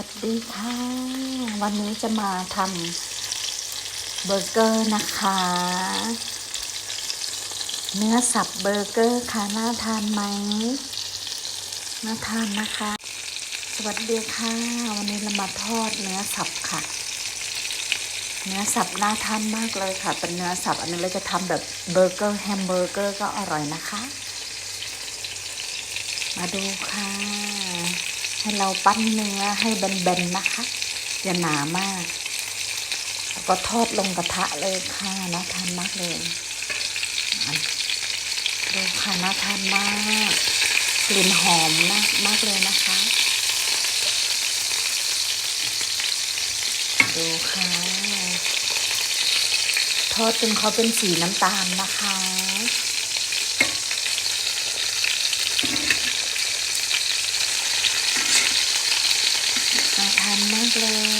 วัสดีค่ะ วันนี้จะมาทำเบอร์เกอร์นะคะ เนื้อสับเบอร์เกอร์ค่ะ น่าทานไหมน่าทานนะคะ สวัสดีค่ะ วันนี้เรามาทอดเนื้อสับค่ะ เนื้อสับน่าทานมากเลยค่ะ เป็นเนื้อสับอันนี้เราจะทำแบบเบอร์เกอร์แฮมเบอร์เกอร์ก็อร่อยนะคะ มาดูค่ะ ให้เราปั้นเนื้อให้แบนๆนะคะ อย่าหนามาก แล้วก็ทอดลงกระทะเลยค่ะน่าทานมากเลยดูค่ะน่าทานมากกลิ่นหอมมากมากเลยนะคะ ดูค่ะ ทอดจนเขาเป็นสีน้ำตาลนะคะ 안 그래.